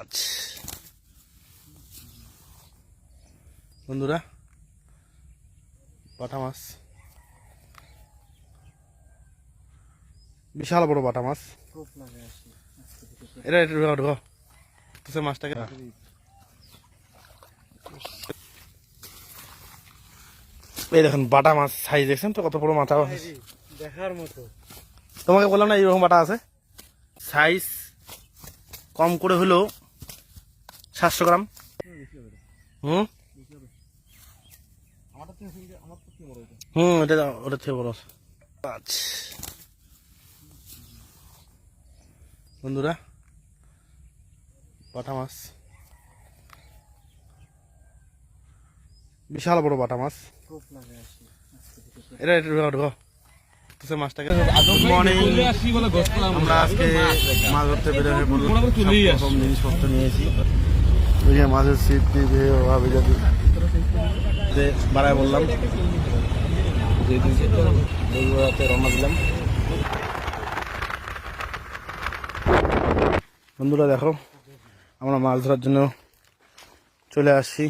আজ বন্ধুরা বাটা মাছ। বিশাল বড় বাটা মাছ। এটা এটা ঢুকাও ঢুকাও মাছটাকে এই দেখুন বাটা মাছ সাইজ দেখছেন তো কত বড় মাথা দেখার মতো। তোমাকে বললাম না এইরকম বাটা আছে। সাইজ কম করে হলেও সাতশো গ্রাম। হুম? হুম, এটা ওটা থেকে বড় আচ্ছা বন্ধুরা, বাটা মাছ। বিশাল বড় বাটা মাছ। এটা এটা ঢুকাও ঢুকাও। মাছটাকে আমরা আজকে মাছ ধরতে বের পড়লাম। সব রকম জিনিসপত্র নিয়েছি ওই যে সিট দিয়ে ভাবে যদি বাড়ায় বললাম। দিলাম। বন্ধুরা, দেখো, আমরা মাছ ধরার জন্য চলে আসছি।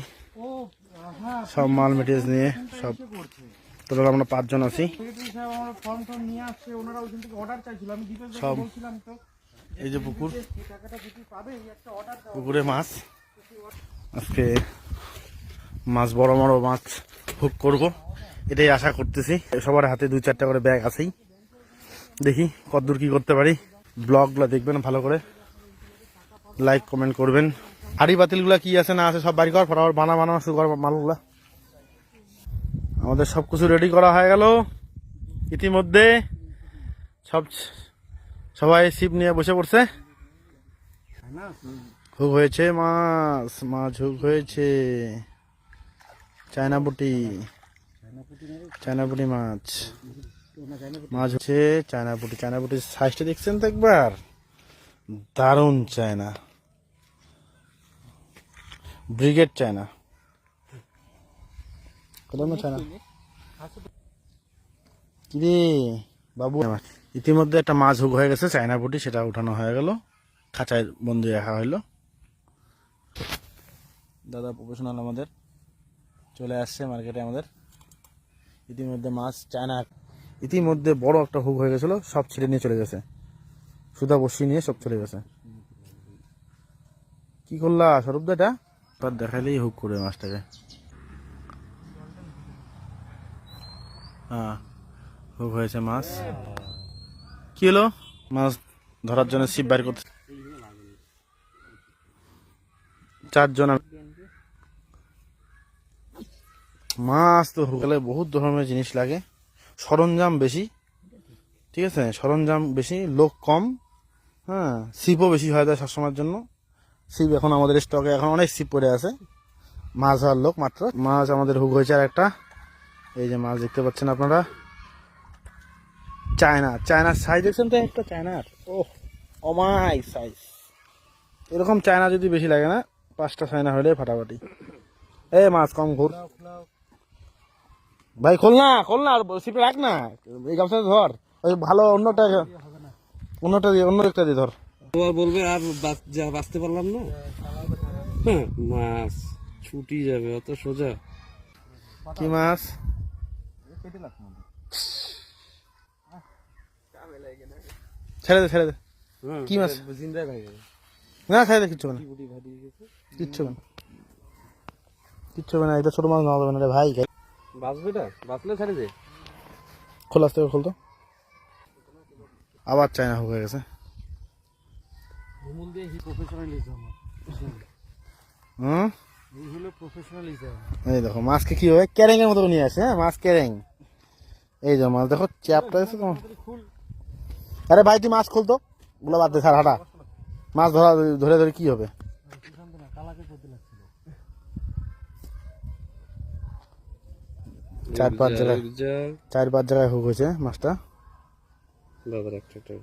সব মাল মেটেরিয়ালস নিয়ে, সব টোটাল আমরা পাঁচজন আছি। সব। এই যে পুকুর, পুকুরে মাছ। আজকে মাছ, বড় বড় মাছ হুক করব। এটাই আশা করতেছি। সবার হাতে দুই চারটা করে ব্যাগ আছেই। দেখি কতদূর কি করতে পারি। ব্লগগুলো দেখবেন ভালো করে। লাইক, কমেন্ট করবেন। হাড়ি বাতিলগুলো কি আছে, না আছে, সব বাড়ি কর ফটাফট বানা বানা, শুরু কর মালগুলা। আমাদের সব কিছু রেডি করা হয়ে গেল। ইতিমধ্যে সব সবাই ছিপ নিয়ে বসে পড়ছে। না হুক হয়েছে, মাছ মাছ হুক হয়েছে। চায়না বুটি চায়না বুটি মাছ। মাছ হচ্ছে চায়না বুটি চায়না বুটির সাইজটা দেখছেন তো একবার? দারুণ চায়না। Brigade China. চায়না? বাবু। ইতিমধ্যে একটা মাছ হুক হয়ে গেছে, চায়না বুটি সেটা উঠানো হয়ে গেল। খাঁচায় বন্দি রাখা হইল দাদা প্রফেশনাল আমাদের। চলে আসছে মার্কেটে আমাদের। ইতিমধ্যে মাছ চায়না। ইতিমধ্যে বড় একটা হুক হয়ে গেছিল সব ছেড়ে নিয়ে চলে গেছে। সুদা বসিয়ে নিয়ে সব চলে গেছে। কি করলা স্বরূপ দাটা তার দেখালেই হুক করে মাছটাকে। হ্যাঁ হুক হয়েছে মাছ। কি হলো? মাছ ধরার জন্য ছিপ বাইর করতে চারজন মাছ তো গেলে বহুত ধরনের জিনিস লাগে। সরঞ্জাম বেশি, ঠিক আছে? সরঞ্জাম বেশি, লোক কম হ্যাঁ? ছিপও বেশি হয়ে যায় সবসময়ের জন্য। ছিপ এখন আমাদের স্টকে এখন অনেক ছিপ পড়ে আছে। মাছ ধরার লোক মাত্র। মাছ আমাদের হুক হয়েছে আর একটা। এই যে মাছ দেখতে পাচ্ছেন আপনারা। চায়না, চায়নার সাইজ দেখছেন তো একটা চায়নার? ও অমাই সাইজ এরকম চায়না যদি বেশি লাগে না, পাঁচটা চায়না হলে ফাটাফাটি। এ মাছ কম ঘুর। ভাই খোল না খোল না সিপে রাখ না। এই গামছা ধর। ওই ভালো অন্যটা অন্যটা দিয়ে অন্য একটা দিয়ে ধর। তোমার বলবে আর যা বাঁচতে পারলাম না? হ্যাঁ, মাছ ছুটি যাবে অত সোজা। কি মাছ? ছেড়ে দে ছেড়ে দে। হ্যাঁ, কি মাছ? ভাই না ছেড়ে দে কিচ্ছু না। কিচ্ছু না। কিচ্ছু না এটা ছোট মাছ নেওয়া যাবে না রে ভাই। বাঁচবে এটা বাঁচলে ছেড়ে খোল আসতে আবার চায়না হয়ে গেছে। ভূমল দিয়ে হি প্রফেশনালিজম হুম? এই হলো প্রফেশনালিজম এই দেখো মাছকে কি হবে ক্যারেং এর মতো নিয়ে আসে হ্যাঁ? মাছ ক্যারেং। এই যে মাছ দেখো চ্যাপটা আছে তোমার। আরে ভাই তুই মাছ খুলতো ওগুলো বাদ দে স্যার হাঁটা। মাছ ধরা ধরে ধরে কি হবে সুশান্ত না কালাকে করতে লাগছিল চার পাঁচ জায়গায় চার পাঁচ জায়গায় হুক হয়েছে মাছটা। দাদার একটা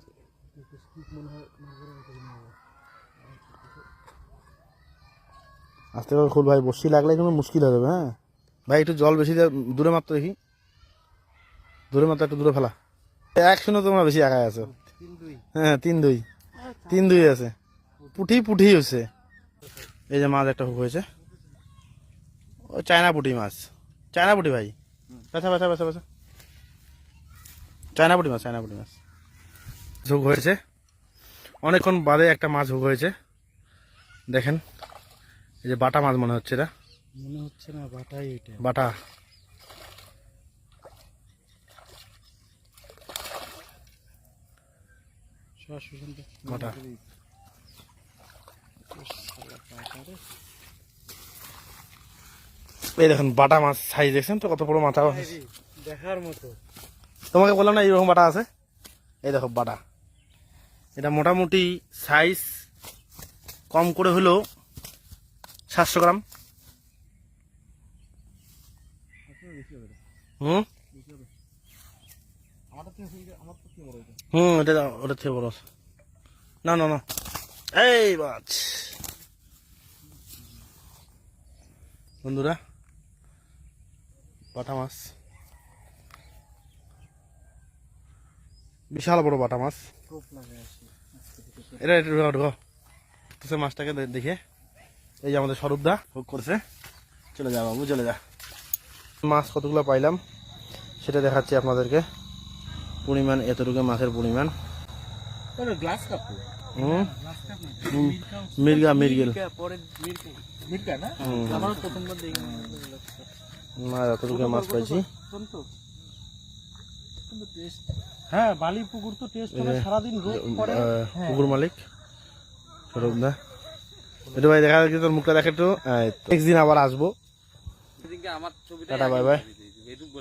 আস্তে করে খুল ভাই বসি লাগলে কিন্তু মুশকিল হয়ে যাবে হ্যাঁ। ভাই একটু জল বেশি দূরে মাত্র দেখি। দূরে মাত্র একটু দূরে ফেলা। এক শূন্য তোমরা বেশি একাই আছো। হ্যাঁ তিন দুই। তিন দুই আছে। পুঠি পুঠি হচ্ছে এই যে মাছ একটা হুক হয়েছে ও চায়না পুটি মাছ। চায়না পুটি ভাই। বেছা বেছা বেছা বেছা চায়না পুটি মাছ চায়না পুটি মাছ। ঝুঁক হয়েছে। অনেকক্ষণ বাদে একটা মাছ হুক হয়েছে। দেখেন এই যে বাটা মাছ মনে হচ্ছে এটা। মনে হচ্ছে না বাটাই এটা। বাটা। বাটা। এই দেখুন বাটা মাছ সাইজ দেখছেন তো? কত বড় মাথা দেখার মতো। তোমাকে বললাম না এইরকম বাটা আছে? এই দেখো বাটা। এটা মোটামুটি সাইজ কম করে হলেও সাতশো গ্রাম। হুম? হুম এটা ওটা থেকে বড় আছে। না না না। এই মাছ বন্ধুরা বাটা মাছ। বিশাল বড় বাটা মাছ। এটা এটা ঢুকাও ঢুকাও। তো মাছটাকে দেখে। এই যে আমাদের স্বরূপদা হোক করছে। চলে যা বাবু চলে যা। মাছ কতগুলো পাইলাম সেটা দেখাচ্ছি আপনাদেরকে। পরিমাণ এতটুকু মাছের পরিমাণ। গ্লাস কাপ মির্গা মির্গেল পরে মিরকা না? প্রথমবার না এতটুকু মাছ পাইছি। হ্যাঁ বালি পুকুর তো টেস্ট হবে সারাদিন রোদ পড়ে। পুকুর মালিক একটু ভাই দেখা যাচ্ছে তোর মুখটা দেখে তো নেক্সট দিন আবার আসব। আমার টাটা বাই বাই। এইটুকু